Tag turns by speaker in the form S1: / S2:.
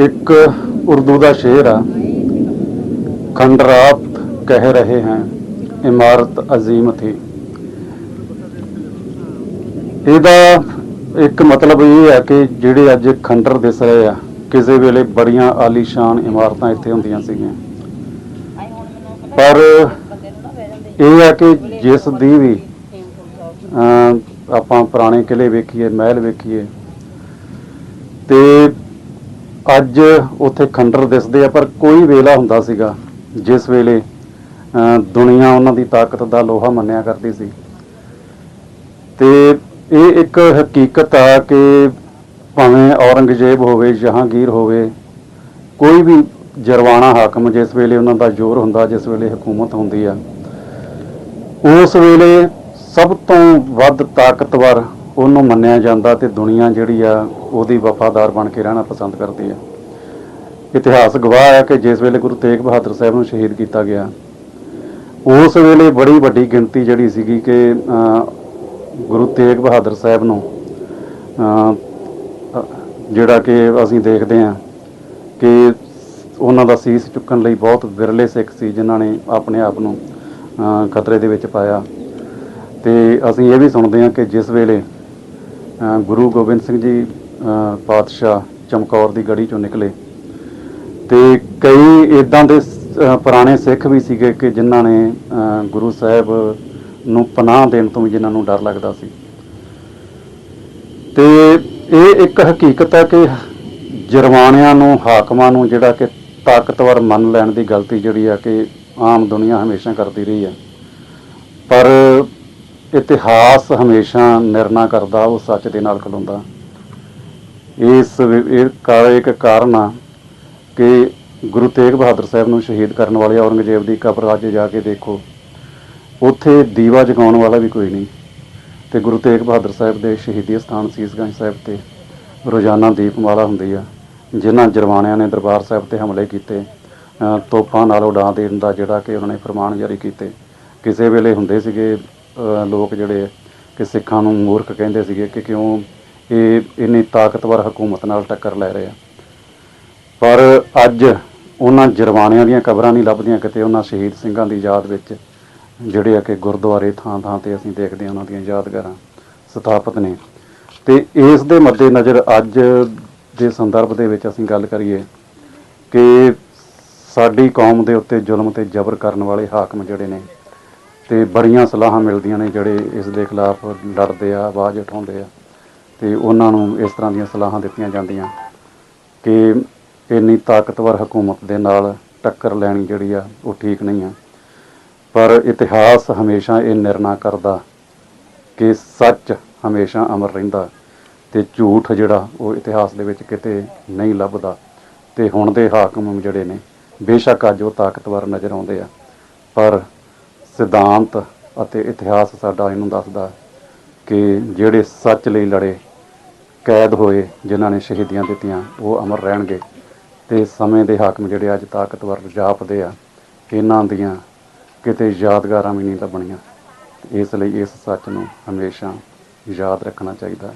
S1: ਇੱਕ ਉਰਦੂ ਦਾ ਸ਼ੇਰ ਆ। ਖੰਡਰਾਤ ਕਹਿ ਰਹੇ ਹਨ ਇਮਾਰਤ ਅਜ਼ੀਮ ਥੀ। ਇਹਦਾ ਇੱਕ ਮਤਲਬ ਇਹ ਹੈ ਕਿ ਜਿਹੜੇ ਅੱਜ ਖੰਡਰ ਦਿਸ ਰਹੇ ਆ, ਕਿਸੇ ਵੇਲੇ ਬੜੀਆਂ ਆਲੀਸ਼ਾਨ ਇਮਾਰਤਾਂ ਇੱਥੇ ਹੁੰਦੀਆਂ ਸੀਗੀਆਂ। ਪਰ ਇਹ ਹੈ ਕਿ ਜਿਸ ਦੀ ਵੀ ਆਪਾਂ ਪੁਰਾਣੇ ਕਿਲੇ ਵੇਖੀਏ, ਮਹਿਲ ਵੇਖੀਏ, ਤੇ ਅੱਜ ਉੱਥੇ ਖੰਡਰ ਦਿਸਦੇ ਆ, ਪਰ ਕੋਈ ਵੇਲਾ ਹੁੰਦਾ ਸੀਗਾ। ਜਿਸ ਵੇਲੇ ਦੁਨੀਆ ਉਹਨਾਂ ਦੀ ਤਾਕਤ ਦਾ ਲੋਹਾ ਮੰਨਿਆ ਕਰਦੀ ਸੀ। ਤੇ ਇਹ ਇੱਕ ਹਕੀਕਤ ਆ ਕਿ ਭਾਵੇਂ ਔਰੰਗਜ਼ੇਬ ਹੋਵੇ, ਜਹਾਂਗੀਰ ਹੋਵੇ, ਕੋਈ ਵੀ ਜਰਵਾਣਾ ਹਾਕਮ ਜਿਸ ਵੇਲੇ ਉਹਨਾਂ ਦਾ ਜ਼ੋਰ ਹੁੰਦਾ, ਜਿਸ ਵੇਲੇ ਹਕੂਮਤ ਹੁੰਦੀ ਆ, ਉਸ ਵੇਲੇ ਸਭ ਤੋਂ ਵੱਧ ਤਾਕਤਵਰ ਉਹਨੂੰ ਮੰਨਿਆ ਜਾਂਦਾ ਤੇ ਦੁਨੀਆ ਜਿਹੜੀ ਆ ਉਹਦੀ ਵਫਾਦਾਰ ਬਣ ਕੇ ਰਹਿਣਾ ਪਸੰਦ ਕਰਦੀ ਆ। ਇਤਿਹਾਸ ਗਵਾਹ ਹੈ ਕਿ ਜਿਸ ਵੇਲੇ ਗੁਰੂ ਤੇਗ ਬਹਾਦਰ ਸਾਹਿਬ ਨੂੰ ਸ਼ਹੀਦ ਕੀਤਾ ਗਿਆ, ਉਸ ਵੇਲੇ ਬੜੀ ਵੱਡੀ ਗਿਣਤੀ ਜਿਹੜੀ ਸੀਗੀ ਕਿ ਗੁਰੂ ਤੇਗ ਬਹਾਦਰ ਸਾਹਿਬ ਨੂੰ ਜਿਹੜਾ ਕਿ ਅਸੀਂ ਦੇਖਦੇ ਹਾਂ ਕਿ ਉਹਨਾਂ ਦਾ ਸੀਸ ਚੁੱਕਣ ਲਈ ਬਹੁਤ ਵਿਰਲੇ ਸਿੱਖ ਸੀ ਜਿਨ੍ਹਾਂ ਨੇ ਆਪਣੇ ਆਪ ਨੂੰ ਖਤਰੇ ਦੇ ਵਿੱਚ ਪਾਇਆ। ਤੇ ਅਸੀਂ ਇਹ ਵੀ ਸੁਣਦੇ ਹਾਂ ਕਿ ਜਿਸ ਵੇਲੇ ਗੁਰੂ ਗੋਬਿੰਦ ਸਿੰਘ ਜੀ ਪਾਤਸ਼ਾਹ ਚਮਕੌਰ ਦੀ ਗੜੀ ਚੋਂ ਨਿਕਲੇ। ਤੇ ਕਈ ਇਦਾਂ ਦੇ ਪੁਰਾਣੇ ਸਿੱਖ ਵੀ ਸੀਗੇ ਕਿ ਜਿਨ੍ਹਾਂ ਨੇ ਗੁਰੂ ਸਾਹਿਬ ਨੂੰ ਪਨਾਹ ਦੇਣ ਤੋਂ ਵੀ ਜਿਨ੍ਹਾਂ ਨੂੰ ਡਰ ਲੱਗਦਾ ਸੀ। ਤੇ ਇਹ ਇੱਕ ਹਕੀਕਤ ਹੈ ਕਿ ਜਰਵਾਣਿਆਂ ਨੂੰ, ਹਾਕਮਾਂ ਨੂੰ ਜਿਹੜਾ ਕਿ ਤਾਕਤਵਰ ਮੰਨ ਲੈਣ ਦੀ ਗਲਤੀ ਜਿਹੜੀ ਆ ਕਿ ਆਮ ਦੁਨੀਆ ਹਮੇਸ਼ਾ ਕਰਦੀ ਰਹੀ ਹੈ ਪਰ ਇਤਿਹਾਸ ਹਮੇਸ਼ਾ ਨਿਰਣਾ ਕਰਦਾ ਉਹ ਸੱਚ ਦੇ ਨਾਲ ਖਲੋਂਦਾ। ਇਸ ਵਿ- ਇੱਕ ਕਾਰਨ ਆ ਕਿ ਗੁਰੂ ਤੇਗ ਬਹਾਦਰ ਸਾਹਿਬ ਨੂੰ ਸ਼ਹੀਦ ਕਰਨ ਵਾਲੇ ਔਰੰਗਜ਼ੇਬ ਦੀ ਕਬਰ ਅੱਜ ਜਾ ਕੇ ਦੇਖੋ ਉੱਥੇ ਦੀਵਾ ਜਗਾਉਣ ਵਾਲਾ ਵੀ ਕੋਈ ਨਹੀਂ। ਤੇ ਗੁਰੂ ਤੇਗ ਬਹਾਦਰ ਸਾਹਿਬ ਦੇ ਸ਼ਹੀਦੀ ਸਥਾਨ ਸੀਸਗੰਜ ਸਾਹਿਬ ਤੇ ਰੋਜ਼ਾਨਾ ਦੀਪਮਾਲਾ ਹੁੰਦੀ ਆ ਜਿਨ੍ਹਾਂ ਜਰਵਾਣਿਆਂ ਨੇ ਦਰਬਾਰ ਸਾਹਿਬ ਤੇ ਹਮਲੇ ਕੀਤੇ। ਅ, ਤੋਪਾਂ ਨਾਲ ਉਡਾ ਦੇਣ ਦਾ ਜਿਹੜਾ ਕਿ ਉਹਨਾਂ ਨੇ ਫਰਮਾਨ ਜਾਰੀ ਕੀਤੇ। ਕਿਸੇ ਵੇਲੇ ਹੁੰਦੇ ਸੀਗੇ ਲੋਕ ਜਿਹੜੇ ਕਿ ਸਿੱਖਾਂ ਨੂੰ ਮੂਰਖ ਕਹਿੰਦੇ ਸੀਗੇ ਕਿ ਕਿਉਂ ਇਹ ਇੰਨੀ ਤਾਕਤਵਰ ਹਕੂਮਤ ਨਾਲ ਟੱਕਰ ਲੈ ਰਹੇ ਆ। ਪਰ ਅੱਜ ਉਹਨਾਂ ਜਰਵਾਣਿਆਂ ਦੀਆਂ ਕਬਰਾਂ ਨਹੀਂ ਲੱਭਦੀਆਂ ਕਿਤੇ, ਉਹਨਾਂ ਸ਼ਹੀਦ ਸਿੰਘਾਂ ਦੀ ਯਾਦ ਵਿੱਚ ਜਿਹੜੇ ਆ ਕਿ ਗੁਰਦੁਆਰੇ ਥਾਂ ਥਾਂ ਤੇ ਅਸੀਂ ਦੇਖਦੇ ਹਾਂ ਉਹਨਾਂ ਦੀਆਂ ਯਾਦਗਾਰਾਂ ਸਥਾਪਿਤ ਨੇ। ਤੇ ਇਸ ਦੇ ਮੱਦੇ ਨਜ਼ਰ ਅੱਜ ਦੇ ਸੰਦਰਭ ਦੇ ਵਿੱਚ ਅਸੀਂ ਗੱਲ ਕਰੀਏ ਕਿ ਸਾਡੀ ਕੌਮ ਦੇ ਉੱਤੇ ਜ਼ੁਲਮ ਤੇ ਜ਼ਬਰ ਕਰਨ ਵਾਲੇ ਹਾਕਮ ਜਿਹੜੇ ਨੇ ਤੇ ਬੜੀਆਂ ਸਲਾਹਾਂ ਮਿਲਦੀਆਂ ਨੇ ਜਿਹੜੇ ਇਸ ਦੇ ਖਿਲਾਫ ਲੜਦੇ ਆ, ਆਵਾਜ਼ ਉਠਾਉਂਦੇ ਆ ਤੇ ਉਹਨਾਂ ਨੂੰ ਇਸ ਤਰ੍ਹਾਂ ਦੀਆਂ ਸਲਾਹਾਂ ਦਿੱਤੀਆਂ ਜਾਂਦੀਆਂ ਕਿ ਇੰਨੀ ਤਾਕਤਵਰ ਹਕੂਮਤ ਦੇ ਨਾਲ ਟੱਕਰ ਲੈਣੀ ਜਿਹੜੀ ਆ, ਉਹ ਠੀਕ ਨਹੀਂ ਆ। ਪਰ ਇਤਿਹਾਸ ਹਮੇਸ਼ਾ ਇਹ ਨਿਰਣਾ ਕਰਦਾ ਕਿ ਸੱਚ ਹਮੇਸ਼ਾ ਅਮਰ ਰਹਿੰਦਾ ਤੇ ਝੂਠ ਜਿਹੜਾ, ਉਹ ਇਤਿਹਾਸ ਦੇ ਵਿੱਚ ਕਿਤੇ ਨਹੀਂ ਲੱਭਦਾ। ਤੇ ਹੁਣ ਦੇ ਹਾਕਮ ਜਿਹੜੇ ਨੇ, ਬੇਸ਼ੱਕ ਅੱਜ ਉਹ ਤਾਕਤਵਰ ਨਜ਼ਰ ਆਉਂਦੇ ਆ। ਪਰ ਸਿਧਾਂਤ ਅਤੇ ਇਤਿਹਾਸ ਸਾਡਾ ਇਹਨੂੰ ਦੱਸਦਾ ਕਿ ਜਿਹੜੇ ਸੱਚ ਲਈ ਲੜੇ, ਕੈਦ ਹੋਏ ਜਿਨ੍ਹਾਂ ਨੇ ਸ਼ਹੀਦੀਆਂ ਦਿੱਤੀਆਂ, ਉਹ ਅਮਰ ਰਹਿਣਗੇ। ਤੇ ਸਮੇਂ ਦੇ ਹਾਕਮ ਜਿਹੜੇ ਅੱਜ ਤਾਕਤਵਰ ਜਾਪਦੇ ਆ, ਇਹਨਾਂ ਦੀਆਂ ਕਿਤੇ ਯਾਦਗਾਰਾਂ ਵੀ ਨਹੀਂ ਲੱਭਣੀਆਂ। ਇਸ ਲਈ ਇਸ ਸੱਚ ਨੂੰ ਹਮੇਸ਼ਾ ਯਾਦ ਰੱਖਣਾ ਚਾਹੀਦਾ ਹੈ।